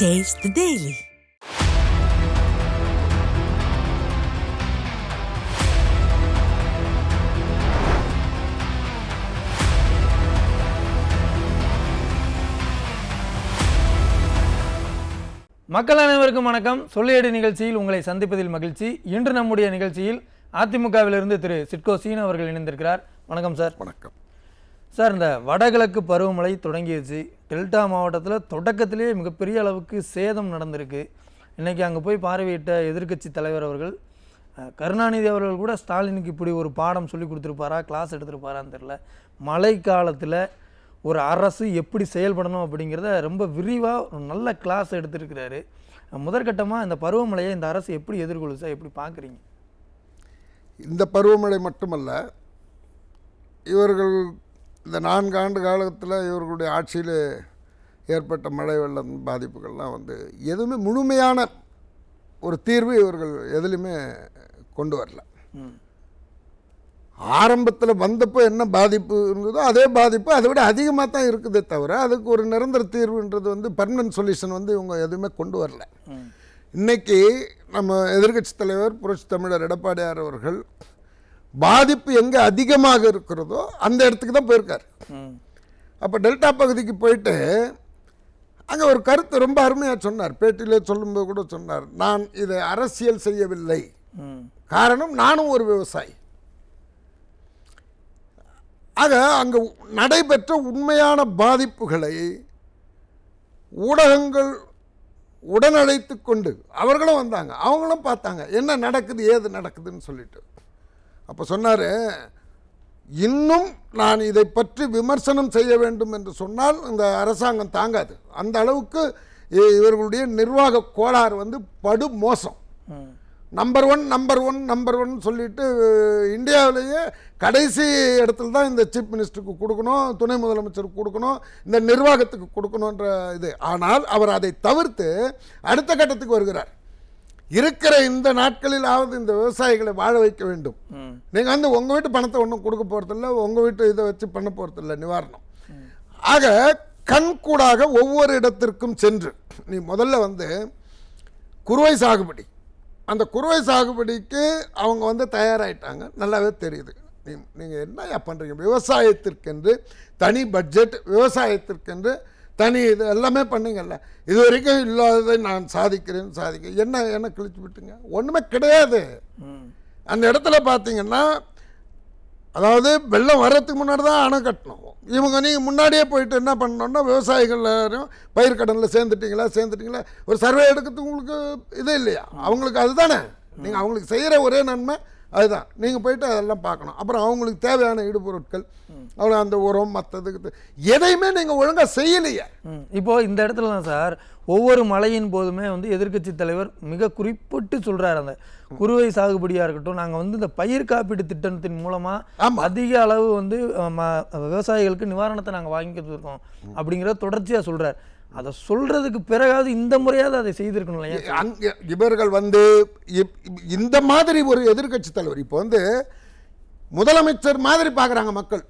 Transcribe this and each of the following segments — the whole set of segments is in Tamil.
Taste the Daily. மக்கள் அனைவருக்கும் வணக்கம். சொல்லியடி நிகழ்ச்சியில் உங்களை சந்திப்பதில் மகிழ்ச்சி. இன்று நம்முடைய நிகழ்ச்சியில் அதிமுகவிலிருந்து திரு சிட்கோ சீன் அவர்கள் இணைந்திருக்கிறார். வணக்கம் சார். வணக்கம். சார் இந்த வடகிழக்கு பருவமழை தொடங்கிடுச்சு. டெல்டா மாவட்டத்தில் தொடக்கத்திலேயே மிகப்பெரிய அளவுக்கு சேதம் நடந்திருக்கு. இன்றைக்கி அங்கே போய் பார்வையிட்ட எதிர்க்கட்சி தலைவர் அவர்கள் கருணாநிதி அவர்கள் கூட ஸ்டாலினுக்கு இப்படி ஒரு பாடம் சொல்லி கொடுத்துருப்பாரா கிளாஸ் எடுத்திருப்பாரான்னு தெரில மழை காலத்தில் ஒரு அரசு எப்படி செயல்படணும் அப்படிங்கிறத ரொம்ப விரிவாக ஒரு நல்ல கிளாஸ் எடுத்திருக்கிறாரு. முதற்கட்டமாக இந்த பருவமழையை இந்த அரசு எப்படி எதிர்கொள்ளுது சார் எப்படி பார்க்குறீங்க? இந்த பருவமழை மட்டுமல்ல இவர்கள் இந்த நான்கு ஆண்டு காலத்தில் இவர்களுடைய ஆட்சியில் ஏற்பட்ட மழை வெள்ளம் பாதிப்புகள்லாம் வந்து எதுவுமே முழுமையான ஒரு தீர்வு இவர்கள் எதுலையுமே கொண்டு வரல. ஆரம்பத்தில் வந்தப்போ என்ன பாதிப்பு இருந்ததோ அதே பாதிப்பு அதை விட அதிகமாக தான் இருக்குதே தவிர அதுக்கு ஒரு நிரந்தர தீர்வுன்றது வந்து பர்மனன்ட் சொல்யூஷன் வந்து இவங்க எதுவுமே கொண்டு வரல. ம். இன்னைக்கு நம்ம எதிர்க்கட்சி தலைவர் புரட்சி தமிழர் எடப்பாடியார் அவர்கள் பாதிப்பு எங்கே அதிகமாக இருக்கிறதோ அந்த இடத்துக்கு தான் போயிருக்கார். அப்போ டெல்டா பகுதிக்கு போயிட்டு அங்கே ஒரு கருத்து ரொம்ப அருமையாக சொன்னார். பேட்டியிலே சொல்லும்போது கூட சொன்னார். நான் இதை அரசியல் செய்யவில்லை. காரணம் நானும் ஒரு விவசாயி. ஆக அங்கே நடைபெற்ற உண்மையான பாதிப்புகளை ஊடகங்கள் உடனழைத்து கொண்டு அவர்களும் வந்தாங்க. அவங்களும் பார்த்தாங்க என்ன நடக்குது ஏது நடக்குதுன்னு சொல்லிட்டு. அப்போ சொன்னார் இன்னும் நான் இதை பற்றி விமர்சனம் செய்ய வேண்டும் என்று சொன்னால் இந்த அரசாங்கம் தாங்காது. அந்த அளவுக்கு இ- இவர்களுடைய நிர்வாக கோளாறு வந்து படு மோசம் number one number one number one சொல்லிட்டு இந்தியாவிலேயே கடைசி இடத்துல தான் இந்த சீஃப் மினிஸ்டருக்கு கொடுக்கணும் துணை முதலமைச்சருக்கு கொடுக்கணும் இந்த நிர்வாகத்துக்கு கொடுக்கணுன்ற இது. ஆனால் அவர் அதை தவிர்த்து அடுத்த கட்டத்துக்கு வருகிறார். இருக்கிற இந்த நாட்களிலாவது இந்த விவசாயிகளை வாழ வைக்க வேண்டும். நீங்கள் வந்து உங்கள் வீட்டு பணத்தை ஒன்றும் கொடுக்க போகிறதில்ல உங்கள் வீட்டு இதை வச்சு பண்ண போகிறதில்ல நிவாரணம். ஆக கண்கூடாக ஒவ்வொரு இடத்திற்கும் சென்று நீ முதல்ல வந்து குறுவை சாகுபடி. அந்த குறுவை சாகுபடிக்கு அவங்க வந்து தயாராகிட்டாங்க நல்லாவே தெரியுது. நீ நீங்கள் என்னையா பண்ணுறீங்க விவசாயத்திற்கென்று தனி பட்ஜெட் விவசாயத்திற்கென்று தனி இது எல்லாமே பண்ணீங்கல்ல. இது வரைக்கும் இல்லாததை நான் சாதிக்கிறேன் சாதிக்க என்ன என்ன கிழிச்சு விட்டுங்க? ஒன்றுமே கிடையாது. அந்த இடத்துல பார்த்தீங்கன்னா அதாவது வெள்ளம் வர்றதுக்கு முன்னாடி தான் அணை கட்டணும். இவங்க நீங்கள் முன்னாடியே போயிட்டு என்ன பண்ணணும்னா விவசாயிகள் எல்லாரும் பயிர்க்கடனில் சேர்ந்துட்டீங்களா சேர்ந்துட்டீங்களா? ஒரு சர்வே எடுக்கிறதுக்கு உங்களுக்கு இது இல்லையா? அவங்களுக்கு அதுதானே. நீங்கள் அவங்களுக்கு செய்கிற ஒரே நன்மை அதுதான். நீங்கள் போயிட்டு அதெல்லாம் பார்க்கணும். அப்புறம் அவங்களுக்கு தேவையான இடுபொருட்கள் அவ்வளோ அந்த உரம் மற்றதுக்கு எதையுமே நீங்கள் ஒழுங்காக செய்யலையே. ம். இப்போ இந்த இடத்துல தான் சார் ஒவ்வொரு மழையின் போதுமே வந்து எதிர்க்கட்சி தலைவர் மிக குறிப்பிட்டு சொல்றாரு அந்த குறுவை சாகுபடியா இருக்கட்டும் நாங்க வந்து இந்த பயிர் காப்பீடு திட்டத்தின் மூலமா ஆமா. அதிக அளவு வந்து விவசாயிகளுக்கு நிவாரணத்தை நாங்க வாங்கிட்டு இருக்கோம் அப்படிங்கிறத தொடர்ச்சியா சொல்றாரு. அதை சொல்றதுக்கு பிறகாவது இந்த முறையாவது அதை செய்திருக்கணும் இல்லையா அங்க இவர்கள் வந்து இந்த மாதிரி ஒரு எதிர்க்கட்சி தலைவர் இப்போ வந்து முதலமைச்சர் மாதிரி பார்க்குறாங்க மக்கள்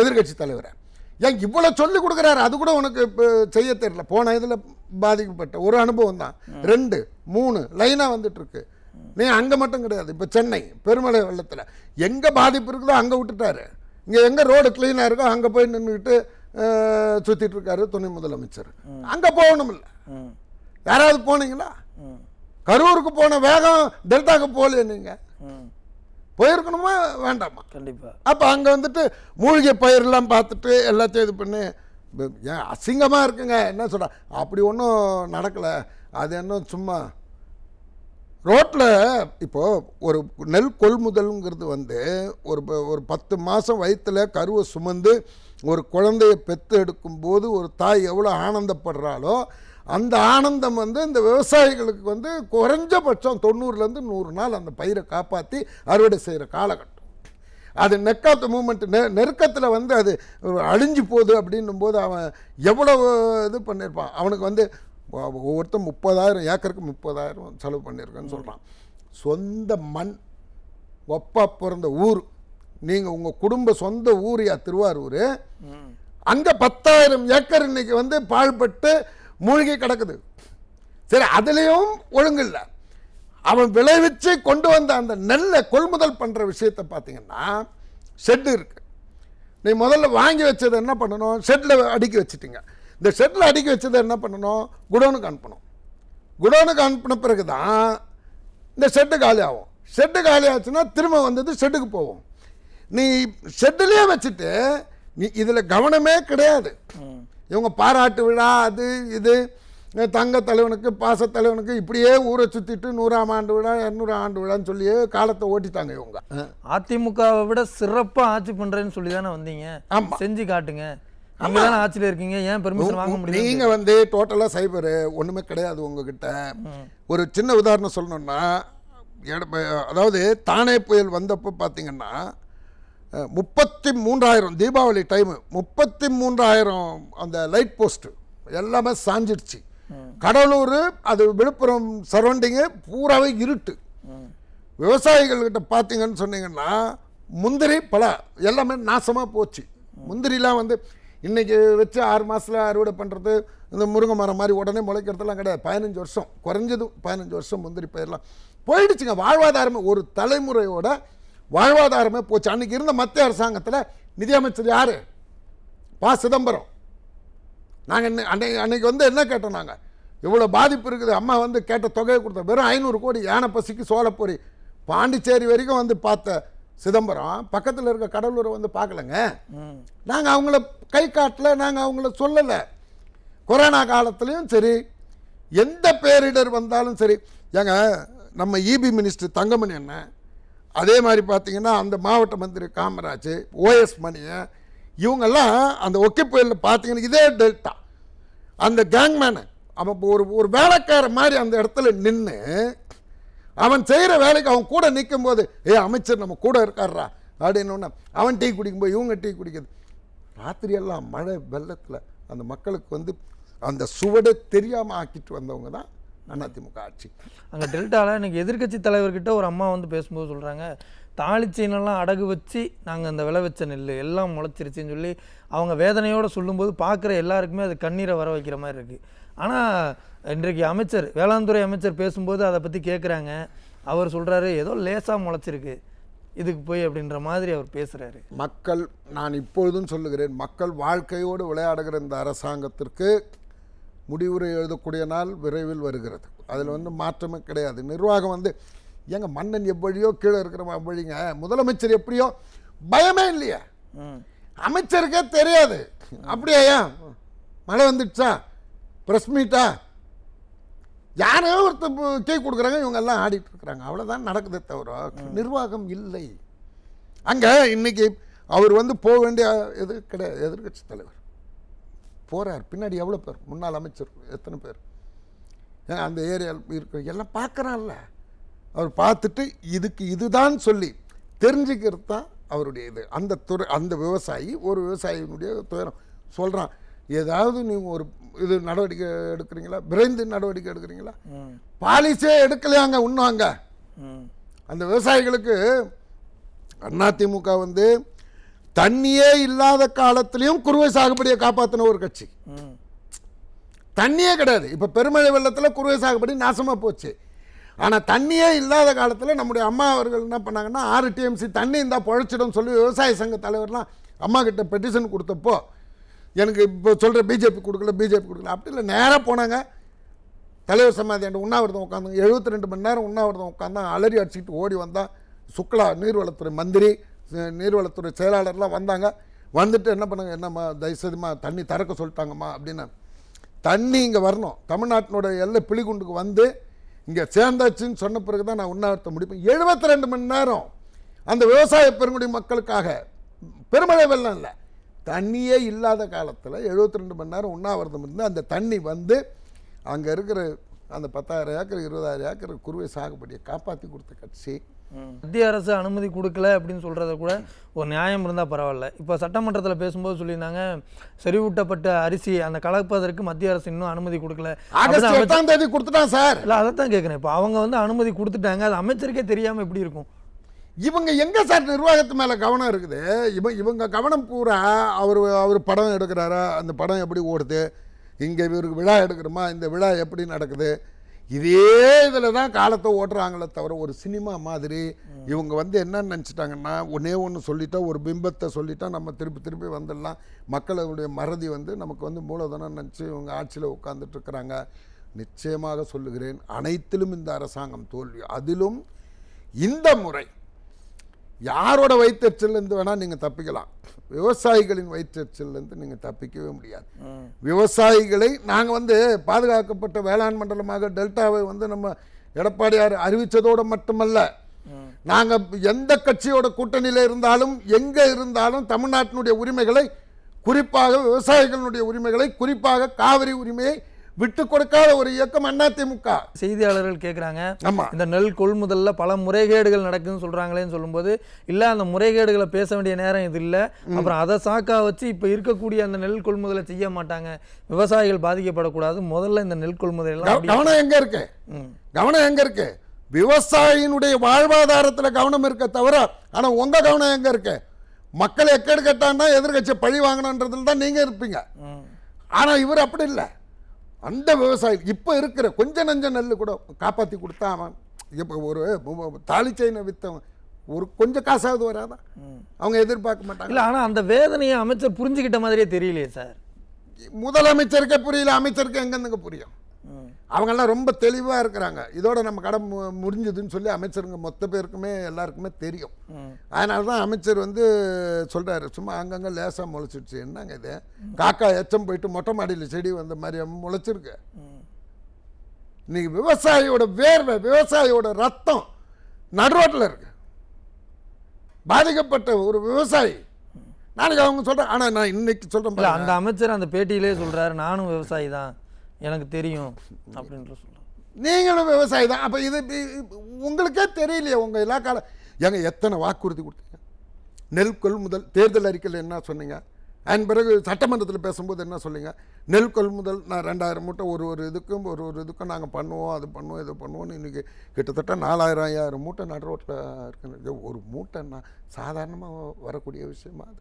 எதிர்க்கட்சி தலைவரை. ஏன் இவ்வளோ சொல்லி கொடுக்குறாரு அது கூட உனக்கு இப்போ செய்ய தெரியல. போன இதில் பாதிக்கப்பட்ட ஒரு அனுபவம் தான். ரெண்டு மூணு லைனாக வந்துட்டு இருக்கு நீ அங்கே மட்டும் கிடையாது இப்போ சென்னை பெருமழை வெள்ளத்தில். எங்கே பாதிப்பு இருக்குதோ அங்கே விட்டுட்டாரு. இங்கே எங்கே ரோடு க்ளீனாக இருக்கோ அங்கே போய் நின்றுக்கிட்டு சுற்றிட்டு இருக்காரு துணை முதலமைச்சர். அங்கே போகணும் இல்லை யாராவது போனீங்களா? கரூருக்கு போன வேகம் டெல்டாக்கு போகலையே நீங்கள் போயிருக்கணுமா? வேண்டாமா? கண்டிப்பா. அப்போ அங்கே வந்துட்டு மூலிகை பயிரெல்லாம் பார்த்துட்டு எல்லாத்தையும் இது பண்ணி. ஏன் அசிங்கமாக இருக்குங்க? என்ன சொல்ற? அப்படி ஒன்றும் நடக்கலை. அது என்ன சும்மா? ரோட்டில் இப்போது ஒரு நெல் கொள்முதல்ங்கிறது வந்து ஒரு ஒரு பத்து மாதம் வயிற்றில் கருவை சுமந்து ஒரு குழந்தைய பெற்று எடுக்கும்போது ஒரு தாய் எவ்வளோ ஆனந்தப்படுறாளோ அந்த ஆனந்தம் வந்து இந்த விவசாயிகளுக்கு வந்து குறைஞ்சபட்சம் தொண்ணூறுலேருந்து நூறு நாள் அந்த பயிரை காப்பாற்றி அறுவடை செய்கிற காலகட்டம். அது நெக்காத்த மூமெண்ட் நெ நெருக்கத்தில் வந்து அது அழிஞ்சு போகுது அப்படின்னும் போது அவன் எவ்வளவு இது பண்ணியிருப்பான் அவனுக்கு வந்து ஒ- ஒவ்வொருத்தன் முப்பதாயிரம் ஏக்கருக்கு முப்பதாயிரம் செலவு பண்ணியிருக்கேன்னு சொல்கிறான் சொந்த மண் ஒப்பா பிறந்த ஊர் நீங்கள் உங்கள் குடும்ப சொந்த ஊரியா திருவாரூர் அங்கே பத்தாயிரம் ஏக்கர் இன்னைக்கு வந்து பாழ்பட்டு மூழ்கி கிடக்குது. சரி அதுலேயும் ஒழுங்கு இல்லை. அவன் விளைவிச்சு கொண்டு வந்த அந்த நெல்லை கொள்முதல் பண்ணுற விஷயத்தை பார்த்தீங்கன்னா ஷெட்டு இருக்கு. நீ முதல்ல வாங்கி வச்சதை என்ன பண்ணணும்? ஷெட்டில் அடுக்கி வச்சுட்டிங்க. இந்த ஷெட்டில் அடுக்கி வச்சதை என்ன பண்ணணும்? குடோனுக்கு அனுப்பணும். குடோனுக்கு அனுப்பின பிறகு தான் இந்த ஷெட்டு காலி ஆகும் ஷெட்டு காலி ஆச்சுன்னா திரும்ப வந்தது ஷெட்டுக்கு போகும். நீ ஷெட்டுலேயே வச்சுட்டு நீ இதில் கவனமே கிடையாது. இவங்க பாராட்டு விழா அது இது. தங்க தலைவனுக்கு பாச தலைவனுக்கு இப்படியே ஊரை சுற்றிட்டு நூறாம் ஆண்டு விழா இரநூறாம் ஆண்டு விழான்னு சொல்லியே காலத்தை ஓட்டிட்டாங்க இவங்க. அதிமுகவை விட சிறப்பா ஆட்சி பண்றேன்னு சொல்லி தானே வந்தீங்க? ஆமா. செஞ்சு காட்டுங்க. தானே ஆட்சியில இருக்கீங்க ஏன் பெர்மிஷன் வாங்க முடியல நீங்க வந்து டோட்டலாக சைபர் ஒண்ணுமே கிடையாது உங்ககிட்ட. ஒரு சின்ன உதாரணம் சொல்லணும்னா அதாவது தானே புயல் வந்தப்போ பார்த்தீங்கன்னா முப்பத்தி மூன்றாயிரம் தீபாவளி டைமு முப்பத்தி மூன்றாயிரம் அந்த லைட் போஸ்ட்டு எல்லாமே சாஞ்சிடுச்சு. கடலூர் அது விழுப்புரம் சரௌண்டிங்கு பூராவே இருட்டு. விவசாயிகள்கிட்ட பார்த்தீங்கன்னு சொன்னீங்கன்னா முந்திரி பல எல்லாமே நாசமாக போச்சு. முந்திரிலாம் வந்து இன்றைக்கி வச்சு ஆறு மாதத்தில் அறுவடை பண்ணுறது இந்த முருங்கை மரம் மாதிரி உடனே முளைக்கிறதுலாம் கிடையாது. பதினஞ்சு வருஷம் குறைஞ்சது பதினஞ்சு வருஷம் முந்திரி பயிரெலாம் போயிடுச்சுங்க. வாழ்வாதாரமே ஒரு தலைமுறையோட வாழ்வாதாரமே போச்சு. அன்னைக்கு இருந்த மத்திய அரசாங்கத்தில் நிதியமைச்சர் யாரு? ப. சிதம்பரம். நாங்கள் அன்னைக்கு அன்னைக்கு வந்து என்ன கேட்டோம் நாங்கள் இவ்வளோ பாதிப்பு இருக்குது. அம்மா வந்து கேட்ட தொகையை கொடுத்த வெறும் ஐநூறு கோடி யானை பசிக்கு சோளப்பொரி பாண்டிச்சேரி வரைக்கும் வந்து பார்த்த சிதம்பரம் பக்கத்தில் இருக்க கடலூரை வந்து பார்க்கலங்க. நாங்கள் அவங்கள கை காட்டல நாங்கள் அவங்கள சொல்லலை. கொரோனா காலத்துலேயும் சரி எந்த பேரிடர் வந்தாலும் சரி. ஏங்க நம்ம இபி மினிஸ்டர் தங்கமணி அண்ணன் அதே மாதிரி பார்த்தீங்கன்னா அந்த மாவட்ட மந்திரி காமராஜ் ஓஎஸ் மணியன் இவங்கெல்லாம் அந்த ஒக்கி புயலில் பார்த்தீங்கன்னா இதே டெல்டா. அந்த கேங்மேனு அவன் இப்போ ஒரு ஒரு வேலைக்கார மாதிரி அந்த இடத்துல நின்று அவன் செய்கிற வேலைக்கு அவன் கூட நிற்கும் போது ஏ அமைச்சர் நம்ம கூட இருக்காரா அப்படின்னு அவன் டீ குடிக்கும்போது இவங்க டீ குடிக்குது ராத்திரியெல்லாம் மழை வெள்ளத்தில் அந்த மக்களுக்கு வந்து அந்த சுவடை தெரியாமல் ஆக்கிட்டு வந்தவங்க தான் அதிமுக ஆட்சி. அங்க டெல்டால இன்னைக்கு எதிர்க்கட்சி தலைவர்கிட்ட ஒரு அம்மா வந்து பேசும்போது சொல்றாங்க தாளிச்சீனெல்லாம் அடகு வச்சு நாங்க அந்த விளை வச்ச நெல் எல்லாம் முளைச்சிருச்சுன்னு சொல்லி அவங்க வேதனையோட சொல்லும்போது பார்க்குற எல்லாருக்குமே அது கண்ணீரை வர வைக்கிற மாதிரி இருக்கு. ஆனா இன்றைக்கு அமைச்சர் வேளாண்துறை அமைச்சர் பேசும்போது அதை பத்தி கேட்குறாங்க அவர் சொல்றாரு ஏதோ லேசா முளைச்சிருக்கு. இதுக்கு போய் அப்படின்ற மாதிரி அவர் பேசுறாரு. மக்கள் நான் இப்பொழுதும் சொல்லுகிறேன் மக்கள் வாழ்க்கையோடு விளையாடுகிற இந்த அரசாங்கத்திற்கு முடிவுரை எழுதக்கூடிய நாள் விரைவில் வருகிறது. அதில் வந்து மாற்றமே கிடையாது. நிர்வாகம் வந்து ஏங்க மன்னன் எவ்வழியோ கீழே இருக்கிற வழிங்க முதலமைச்சர் எப்படியோ பயமே இல்லையா. அமைச்சருக்கே தெரியாது. அப்படியா மழை வந்துடுச்சா? ப்ரெஸ் மீட்டா யாரோ ஒருத்தர் கீ கொடுக்குறாங்க இவங்க எல்லாம் ஆடிட்டு இருக்கிறாங்க. அவ்வளோதான் நடக்குதே தவிர நிர்வாகம் இல்லை. அங்கே இன்னைக்கு அவர் வந்து போக வேண்டிய இது கிடையாது. எதிர்க்கட்சி தலைவர். போறார். பின்னாடி எவ்வளோ பேர்? முன்னாள் அமைச்சர் எத்தனை பேர்? ஏன் அந்த ஏரியாவில் இருக்கிற எல்லாம் பார்க்குறான்ல அவர் பார்த்துட்டு இதுக்கு இதுதான் சொல்லி தெரிஞ்சுக்கிறது தான் அவருடைய இது. அந்த துறை அந்த விவசாயி ஒரு விவசாயியினுடைய துயரம். சொல்கிறான் ஏதாவது நீங்கள் ஒரு இது நடவடிக்கை எடுக்கிறீங்களா? விரைந்து நடவடிக்கை எடுக்கிறீங்களா? ம். பாலிசே எடுக்கலையாங்க இன்னும் ம். அந்த விவசாயிகளுக்கு அதிமுக வந்து தண்ணியே இல்லாத காலத்திலையும் குறுவை சாகுபடியை காப்பாற்றின ஒரு கட்சி. தண்ணியே கிடையாது. இப்போ பெருமழை வெள்ளத்தில் குறுவை சாகுபடி நாசமாக போச்சு. ஆனால் தண்ணியே இல்லாத காலத்தில் நம்முடைய அம்மா அவர்கள் என்ன பண்ணாங்கன்னா ஆறு டிஎம்சி தண்ணி இருந்தால் பொழைச்சிடும் சொல்லி விவசாய சங்க தலைவர்லாம் அம்மா கிட்ட பெட்டிஷன் கொடுத்தப்போ எனக்கு இப்போ சொல்கிற பிஜேபி கொடுக்கல பிஜேபி கொடுக்கல அப்படி இல்லை நேராக போனாங்க. தலைவர் சமாதியாண்டு உண்ணாவிரதம் உட்காந்தாங்க எழுபத்தி ரெண்டு மணி நேரம் உண்ணாவிரதம் உட்காந்தாங்க அலறி அடிச்சுக்கிட்டு ஓடி வந்தால் சுக்லா நீர்வளத்துறை மந்திரி. நீர்வளத்துறை செயலாளர்லாம் வந்தாங்க. வந்துட்டு என்ன பண்ணாங்க என்னம்மா தயவுசெய்துமா தண்ணி திறக்க சொல்லிட்டாங்கம்மா அப்படின்னு. தண்ணி இங்கே வரணும். தமிழ்நாட்டினோட எல்லை பிளிகுண்டுக்கு வந்து இங்கே சேர்ந்தாச்சுன்னு சொன்ன பிறகு தான் நான் உண்ணாவிரத்தை முடிப்பேன். எழுபத்தி ரெண்டு மணி நேரம் அந்த விவசாய பெருங்குடி மக்களுக்காக பெருமழை வெள்ளம் இல்லை. தண்ணியே இல்லாத காலத்தில் எழுபத்தி ரெண்டு மணி நேரம் உண்ணாவிரதம் இருந்து அந்த தண்ணி வந்து அங்கே இருக்கிற அந்த பத்தாயிரம் ஏக்கர் இருபதாயிரம் ஏக்கர் குறுவை சாகுபடியை காப்பாற்றி கொடுத்த கட்சி மத்திய அரசு அனுமதி கொடுக்கல அப்படின்னு சொல்றத கூட ஒரு நியாயம் இருந்தால் பரவாயில்ல. இப்போ சட்டமன்றத்தில் பேசும்போது சொல்லியிருந்தாங்க செறிவூட்டப்பட்ட அரிசி அந்த கலப்பதற்கு மத்திய அரசு இன்னும் அனுமதி கொடுக்கல. எட்டாம் தேதி கொடுத்துட்டான் சார். இல்ல அதைத்தான் கேட்குறேன் இப்போ அவங்க வந்து அனுமதி கொடுத்துட்டாங்க. அது அமைச்சருக்கே தெரியாம எப்படி இருக்கும்? இவங்க எங்க சார் நிர்வாகத்து மேல கவனம் இருக்குது? இவங்க இவங்க கவனம் பூரா அவர் அவர் படம் எடுக்கிறாரா? அந்த படம் எப்படி ஓடுது? இங்கே இவருக்கு விழா எடுக்கிறோமா இந்த விழா எப்படி நடக்குது? இதே இதில் தான் காலத்தை ஓட்டுறாங்களே தவிர ஒரு சினிமா மாதிரி இவங்க வந்து என்ன நினச்சிட்டாங்கன்னா ஒன்றே ஒன்று சொல்லிட்டா ஒரு பிம்பத்தை சொல்லிட்டா நம்ம திருப்பி திருப்பி வந்துடலாம். மக்களுடைய மறதி வந்து நமக்கு வந்து மூலதனம் நினச்சி இவங்க ஆட்சியில் உட்காந்துட்ருக்குறாங்க நிச்சயமாக சொல்லுகிறேன் அனைத்திலும் இந்த அரசாங்கம் தோல்வி. அதிலும் இந்த முறை யாரோட வயிற்றுச்சல்லேருந்து வேணால் நீங்கள் தப்பிக்கலாம். விவசாயிகளின் வயிற்றுச்சல்லேருந்து நீங்கள் தப்பிக்கவே முடியாது. விவசாயிகளை நாங்கள் வந்து பாதுகாக்கப்பட்ட வேளாண் மண்டலமாக டெல்டாவை வந்து நம்ம எடப்பாடியார் அறிவித்ததோடு மட்டுமல்ல நாங்கள் எந்த கட்சியோட கூட்டணியில் இருந்தாலும் எங்கே இருந்தாலும் தமிழ்நாட்டினுடைய உரிமைகளை குறிப்பாக விவசாயிகளுடைய உரிமைகளை குறிப்பாக காவிரி உரிமையை விட்டு கொடுக்காத ஒரு இயக்கம் அதிமுக செய்தியாளர்கள் கேட்குறாங்க இந்த நெல் கொள்முதல்ல பல முறைகேடுகள் நடக்குதுன்னு சொல்றாங்களேன்னு சொல்லும்போது இல்ல அந்த முறைகேடுகளை பேச வேண்டிய நேரம் இது இல்ல. அப்புறம் அதை சாக்கா வச்சு இப்ப இருக்கக்கூடிய அந்த நெல் கொள்முதலை செய்ய மாட்டாங்க. விவசாயிகள் பாதிக்கப்படக்கூடாது. முதல்ல இந்த நெல் கொள்முதல் எல்லாம் கவனம் எங்க இருக்கு. கவனம் எங்க இருக்கு? விவசாயினுடைய வாழ்வாதாரத்துல கவனம் இருக்க தவிர ஆனா உங்க கவனம் எங்க இருக்கு? மக்கள் எக்கேடு கட்டான்னா எதிர்கட்சி பழி வாங்கணுன்றதுல தான் நீங்க இருப்பீங்க. ஆனா இவர் அப்படி இல்லை. அந்த விவசாயி இப்போ இருக்கிற கொஞ்ச நஞ்ச நெல் கூட காப்பாற்றி கொடுத்தா அவன் இப்போ ஒரு தாலிச்சைனை வித்தவன் ஒரு கொஞ்சம் காசாவது வராதா. அவங்க எதிர்பார்க்க மாட்டாங்க இல்ல ஆனா அந்த வேதனையை அமைச்சர் புரிஞ்சுக்கிட்ட மாதிரியே தெரியலையே சார் முதலமைச்சருக்கே புரியல அமைச்சருக்கு எங்கேருந்துங்க புரியும். அவங்கெல்லாம் ரொம்ப தெளிவாக இருக்கிறாங்க. இதோட நம்ம கடன் முடிஞ்சுதுன்னு சொல்லி அமைச்சருங்க மொத்த பேருக்குமே எல்லாருக்குமே தெரியும். அதனால தான் அமைச்சர் வந்து சொல்கிறாரு சும்மா அங்கங்கே லேசாக முளைச்சிடுச்சு. என்னங்க இது? காக்கா எச்சம் போயிட்டு மொட்டை மாடியில் செடி வந்த மாதிரி முளைச்சிருக்கு. இன்னைக்கு விவசாயியோட வேர்வை விவசாயியோட ரத்தம் நடுரோட்டில் இருக்கு. பாதிக்கப்பட்ட ஒரு விவசாயி. நாளைக்கு அவங்க சொல்கிறேன் ஆனால் நான் இன்னைக்கு சொல்கிறேன் அந்த அமைச்சர் அந்த பேட்டியிலே சொல்றாரு நானும் விவசாயி தான். எனக்கு தெரியும் அப்படின்ற சொல்றாரு நீங்களும் விவசாயி தான். அப்போ இது உங்களுக்கே தெரியலையே உங்கள் இலாக்கால. ஏங்க எத்தனை வாக்குறுதி கொடுத்தீங்க? நெல் கொள்முதல் தேர்தல் அறிக்கையில் என்ன சொன்னீங்க? அதன் பிறகு சட்டமன்றத்தில் பேசும்போது என்ன சொன்னீங்க? நெல் கொள்முதல் நான் ரெண்டாயிரம் மூட்டை ஒரு ஒரு இதுக்கும் ஒரு ஒரு இதுக்கும் நாங்கள் பண்ணுவோம் அது பண்ணுவோம் இது பண்ணுவோம்னு இன்றைக்கி கிட்டத்தட்ட நாலாயிரம் ஐயாயிரம் மூட்டை நடு ரோட்டில் இருக்குன்னு. ஒரு மூட்டைன்னா சாதாரணமாக வரக்கூடிய விஷயமா அது?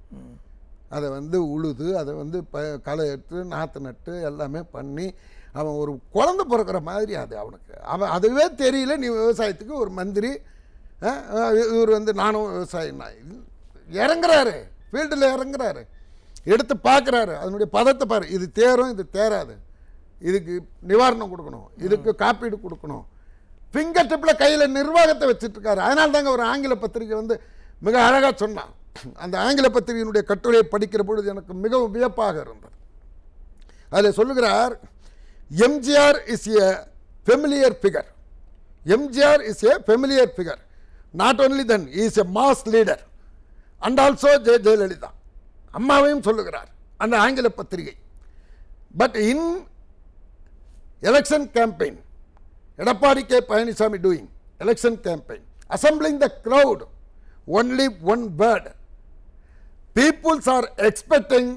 அதை வந்து உழுது அதை வந்து ப களை எடுத்து நாற்று நட்டு எல்லாமே பண்ணி அவன் ஒரு குழந்தை பிறக்கிற மாதிரி அது அவனுக்கு. அவன் அதுவே தெரியல நீ விவசாயத்துக்கு ஒரு மந்திரி. இவர் வந்து நானும் விவசாயினா இறங்குறாரு. ஃபீல்டில் இறங்குறாரு. எடுத்து பார்க்குறாரு அதனுடைய பதத்தை பாரு. இது தேரும் இது தேராது. இதுக்கு நிவாரணம் கொடுக்கணும். இதுக்கு காப்பீடு கொடுக்கணும். ஃபிங்கர் டிப்பில் கையில் நிர்வாகத்தை வச்சுட்டு இருக்காரு. அதனால தாங்க ஒரு ஆங்கில பத்திரிகை வந்து மிக அழகாக சொன்னான். அந்த ஆங்கில பத்திரிகையினுடைய கட்டுரையை படிக்கிற பொழுது எனக்கு மிகவும் வியப்பாக இருந்தது. அதில் சொல்லுகிறார் MGR is a familiar figure MGR is a familiar figure not only then is a mass leader and also Jaya Jayalalithaa அம்மாவையும் சொல்லுகிறார் அந்த ஆங்கில பத்திரிகை. But in election campaign Edappadi K. Palaniswami doing election campaign assembling the crowd only one word peoples are expecting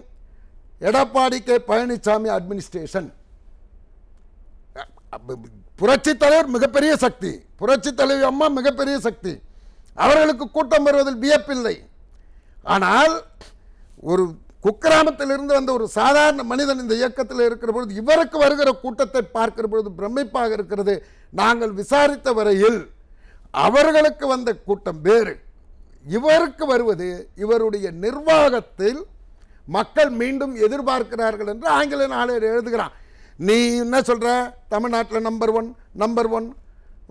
Edappadi K Palaniswami administration புரட்சி தலைவர் மிகப்பெரிய சக்தி. புரட்சி தலைவி அம்மா மிகப்பெரிய சக்தி. அவர்களுக்கு கூட்டம் வருவதில் வியப்பில்லை ஆனால் ஒரு குக்கிராமத்திலிருந்து வந்த ஒரு சாதாரண மனிதன் இந்த இயக்கத்தில் இருக்கிற பொழுது இவருக்கு வருகிற கூட்டத்தை பார்க்கிற பொழுது பிரமிப்பாக இருக்கிறது. நாங்கள் விசாரித்த வரையில் அவர்களுக்கு வந்த கூட்டம் வேறு. இவருக்கு வருவது இவருடைய நிர்வாகத்தில் மக்கள் மீண்டும் எதிர்பார்க்கிறார்கள் என்று ஆங்கில நாளில் எழுதுகிறான். நீ என்ன சொல்ற? தமிழ்நாட்டில் நம்பர் ஒன் நம்பர் ஒன்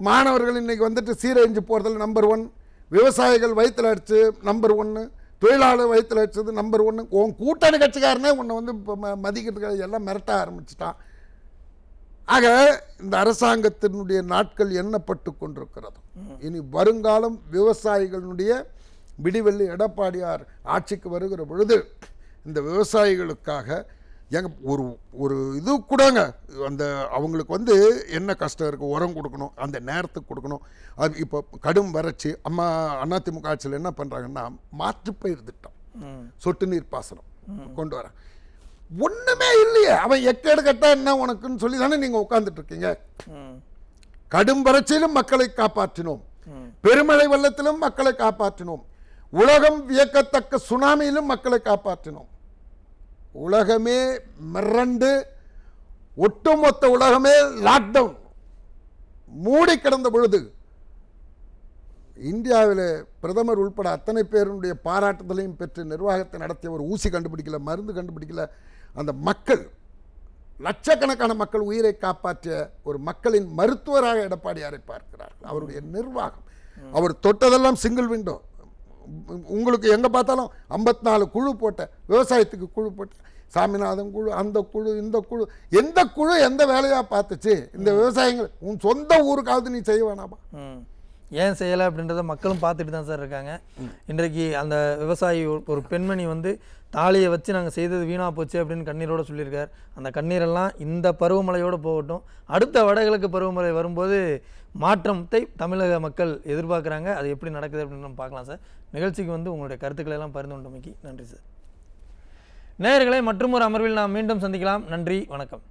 மாணவர்கள் இன்னைக்கு வந்துட்டு சீரழிஞ்சு போகிறதுல நம்பர் ஒன் விவசாயிகள் வயிற்றுல அடிச்சு நம்பர் ஒன்று தொழிலாளர் வயிற்றுல அடிச்சது நம்பர் ஒன்று உன் கூட்டணி கட்சிக்காரனே உன்னை வந்து மதிக்கிறதுக்கு எல்லாம் மிரட்ட ஆரம்பிச்சிட்டான். ஆக இந்த அரசாங்கத்தினுடைய நாட்கள் எண்ணப்பட்டு கொண்டிருக்கிறது. இனி வருங்காலம் விவசாயிகளுடைய விடிவெள்ளி எடப்பாடியார் ஆட்சிக்கு வருகிற பொழுது இந்த விவசாயிகளுக்காக எங்க ஒரு ஒரு இது கூடங்க. அந்த அவங்களுக்கு வந்து என்ன கஷ்டம் இருக்குது உரம் கொடுக்கணும். அந்த நேரத்துக்கு கொடுக்கணும். அது இப்போ கடும் வறட்சி. அம்மா அதிமுக ஆட்சியில் என்ன பண்ணுறாங்கன்னா மாற்றுப்பயிர் திட்டம். சொட்டு நீர் பாசனம் கொண்டு வரேன் ஒண்ணுமே இல்லையே. அவன் எக்கேடு கட்டா என்ன உனக்குன்னு சொல்லி தானே நீங்க உட்கார்ந்துட்டு இருக்கீங்க. கடும் வறட்சியிலும் மக்களை காப்பாற்றினோம். பெருமழை வெள்ளத்திலும் மக்களை காப்பாற்றினோம். உலகம் வியக்கத்தக்க சுனாமியிலும் மக்களை காப்பாற்றினோம். உலகமே மிரண்டு ஒட்டுமொத்த உலகமே லாக்டவுன் மூடி கிடந்த பொழுது இந்தியாவில் பிரதமர் உள்பட அத்தனை பேருடைய பாராட்டுதலையும் பெற்று நிர்வாகத்தை நடத்திய ஒரு ஊசி கண்டுபிடிக்கல மருந்து கண்டுபிடிக்கல அந்த மக்கள் லட்சக்கணக்கான மக்கள் உயிரை காப்பாற்றிய ஒரு மக்களின் மருத்துவராக எடப்பாடியாரை பார்க்கிறார்கள். அவருடைய நிர்வாகம். அவர் தொட்டதெல்லாம் சிங்கிள் விண்டோ உங்களுக்கு எங்கே பார்த்தாலும் ஐம்பத்தி நாலு குழு போட்ட விவசாயத்துக்கு குழு போட்ட சாமிநாதன் குழு அந்த குழு இந்த குழு எந்த குழு எந்த வேலையாக பார்த்துச்சு இந்த விவசாயிகள் உன் சொந்த ஊருக்காவது நீ செய்ய வேணாமா? ம். ஏன் செய்யலை அப்படின்றத மக்களும் பார்த்துட்டு தான் சார் இருக்காங்க. இன்றைக்கு அந்த விவசாயி ஒரு- ஒரு பெண்மணி வந்து தாலியை வச்சு நாங்கள் செய்தது வீணாக போச்சு அப்படின்னு கண்ணீரோட சொல்லியிருக்கார். அந்த கண்ணீரெல்லாம் இந்த பருவமழையோடு போகட்டும். அடுத்த வடகிழக்கு பருவமழை வரும்போது மாற்றத்தை தமிழக மக்கள் எதிர்பார்க்குறாங்க. அது எப்படி நடக்குது அப்படின்னு நம்ம பார்க்கலாம் சார். நிகழ்ச்சிக்கு வந்து உங்களுடைய கருத்துக்களை எல்லாம் பரிந்து கொண்டமைக்கு நன்றி சார். நேயர்களை மற்றும் ஒரு அமர்வில் நாம் மீண்டும் சந்திக்கலாம். நன்றி வணக்கம்.